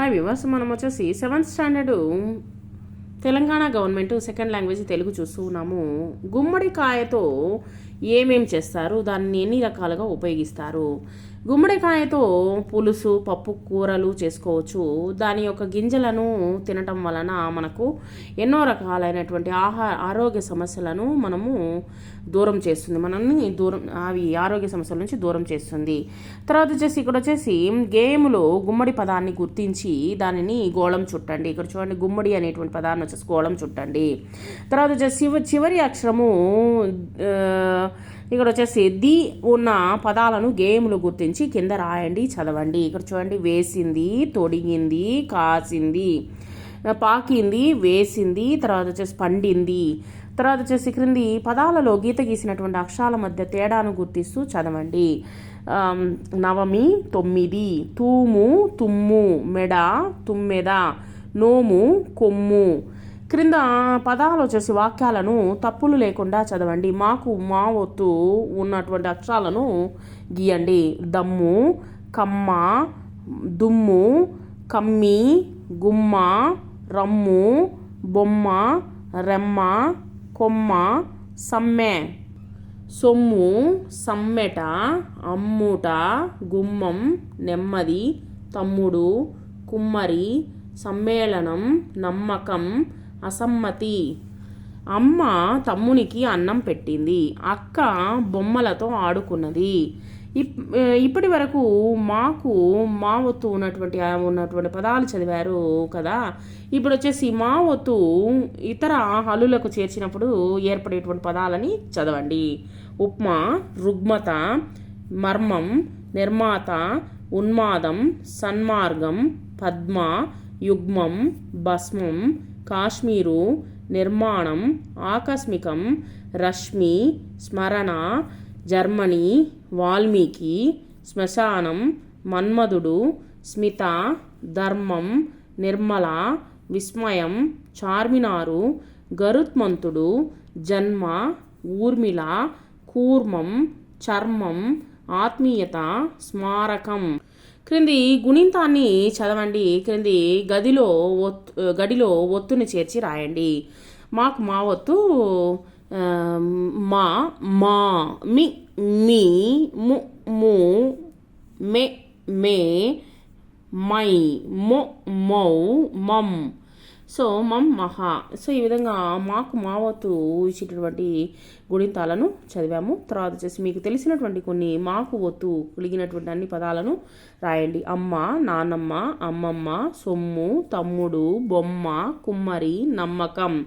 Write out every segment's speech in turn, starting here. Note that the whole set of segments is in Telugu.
ఆ వివర్స్ మనం వచ్చేసి seventh standard Telangana government second language Telugu చూస్తూ ఉన్నాము. గుమ్మడికాయతో ఏమేం చేస్తారు? దాన్ని ఎన్ని రకాలుగా ఉపయోగిస్తారు? గుమ్మడికాయతో పులుసు పప్పు కూరలు చేసుకోవచ్చు. దాని యొక్క గింజలను తినటం వలన మనకు ఎన్నో రకాలైనటువంటి ఆహార ఆరోగ్య సమస్యలను మనము దూరం చేస్తుంది. మనల్ని దూరం అవి ఆరోగ్య సమస్యల నుంచి దూరం చేస్తుంది. తర్వాత వచ్చేసి ఇక్కడ వచ్చేసి గేమ్లో గుమ్మడి పదాన్ని గుర్తించి దానిని గోళం చుట్టండి. ఇక్కడ చూడండి గుమ్మడి అనేటువంటి పదాన్ని వచ్చేసి గోళం చుట్టండి. తర్వాత వచ్చేసి చివ చివరి అక్షరము ఇక్కడ వచ్చేసి ది ఉన్న పదాలను గేమ్లు గుర్తించి కింద రాయండి చదవండి. ఇక్కడ చూడండి వేసింది తొడిగింది కాసింది పాకింది వేసింది తర్వాత వచ్చేసి పండింది తర్వాత వచ్చేసి క్రింది పదాలలో గీత గీసినటువంటి అక్షరాల మధ్య తేడాను గుర్తిస్తూ చదవండి. నవమి తొమ్మిది తూము తుమ్ము మెడ తుమ్మెద నోము కొమ్ము క్రింద పదాలు వచ్చేసి వాక్యాలను తప్పులు లేకుండా చదవండి. మాకు మా ఒత్తు ఉన్నటువంటి అక్షరాలను గీయండి. దమ్ము కమ్మ దుమ్ము కమ్మి గుమ్మ రమ్ము బొమ్మ రెమ్మ కొమ్మ సమ్మె. సొమ్ము సమ్మెట అమ్ముట గుమ్మం నెమ్మది తమ్ముడు కుమ్మరి సమ్మేళనం నమ్మకం అసమ్మతి. అమ్మ తమ్మునికి అన్నం పెట్టింది. అక్క బొమ్మలతో ఆడుకున్నది. ఇప్ ఇప్పటి వరకు మాకు మా ఒత్తు ఉన్నటువంటి ఉన్నటువంటి పదాలు చదివారు కదా? ఇప్పుడు వచ్చేసి మా ఒత్తు ఇతర హల్లులకు చేర్చినప్పుడు ఏర్పడేటువంటి పదాలని చదవండి. ఉప్మా రుగ్మత మర్మం నిర్మాత ఉన్మాదం సన్మార్గం పద్మ యుగ్మం భస్మం కాశ్మీరు నిర్మాణం ఆకస్మికం రశ్మి స్మరణ జర్మనీ వాల్మీకి శ్మశానం మన్మధుడు స్మిత ధర్మం నిర్మల విస్మయం చార్మినారు గరుత్మంతుడు జన్మ ఊర్మిళ కూర్మం చర్మం ఆత్మీయత స్మారకం. క్రింది గుణింతాన్ని చదవండి. క్రింది గదిలో ఒత్తు గడిలో ఒత్తుని చేర్చి రాయండి. మాకు మా ఒత్తు మా మా మీ మీ ము ము మే మే మై మొ మౌ మమ్ సో మమ్ మహా. సో ఈ విధంగా మాకు మావతు ఇచ్చేటటువంటి గుణితాలను చదివాము. తర్వాత వచ్చేసి మీకు తెలిసినటువంటి కొన్ని మాకు ఒత్తు కలిగినటువంటి అన్ని పదాలను రాయండి. అమ్మ నాన్నమ్మ అమ్మమ్మ సొమ్ము తమ్ముడు బొమ్మ కుమ్మరి నమ్మకం.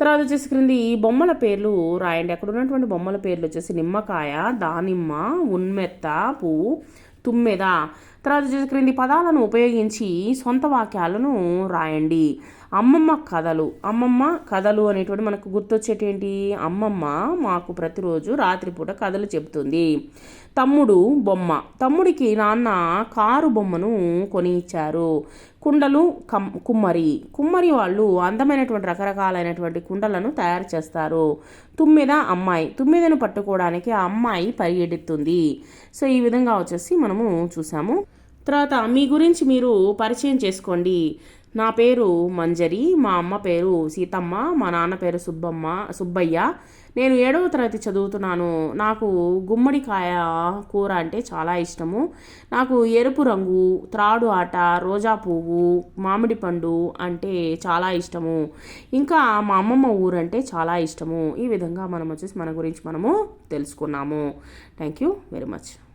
తర్వాత వచ్చేసి క్రింది బొమ్మల పేర్లు రాయండి. అక్కడ ఉన్నటువంటి బొమ్మల పేర్లు వచ్చేసి నిమ్మకాయ దానిమ్మ ఉన్మెత్త పువ్వు తుమ్మెద. తర్వాత వచ్చేసి క్రింది పదాలను ఉపయోగించి సొంత వాక్యాలను రాయండి. అమ్మమ్మ కథలు. అమ్మమ్మ కథలు అనేటువంటి మనకు గుర్తొచ్చేటేంటి? అమ్మమ్మ మాకు ప్రతిరోజు రాత్రిపూట కథలు చెబుతుంది. తమ్ముడు బొమ్మ. తమ్ముడికి నాన్న కారు బొమ్మను కొని ఇచ్చారు. కుండలు కమ్ కుమ్మరి. కుమ్మరి వాళ్ళు అందమైనటువంటి రకరకాలైనటువంటి కుండలను తయారు చేస్తారు. తుమ్మెద అమ్మాయి. తుమ్మెదను పట్టుకోవడానికి ఆ అమ్మాయి పరిగెడుతుంది. సో ఈ విధంగా వచ్చేసి మనము చూసాము. తర్వాత మీ గురించి మీరు పరిచయం చేసుకోండి. నా పేరు మంజరి మా అమ్మ పేరు సీతమ్మ మా నాన్న పేరు సుబ్బమ్మ సుబ్బయ్య. నేను ఏడవ తరగతి చదువుతున్నాను. నాకు గుమ్మడికాయ కూర అంటే చాలా ఇష్టము. నాకు ఎరుపు రంగు త్రాడు ఆట రోజా పువ్వు మామిడి పండు అంటే చాలా ఇష్టము. ఇంకా మా అమ్మమ్మ ఊరు అంటే చాలా ఇష్టము. ఈ విధంగా మనం వచ్చేసి మన గురించి మనము తెలుసుకున్నాము. Thank you very much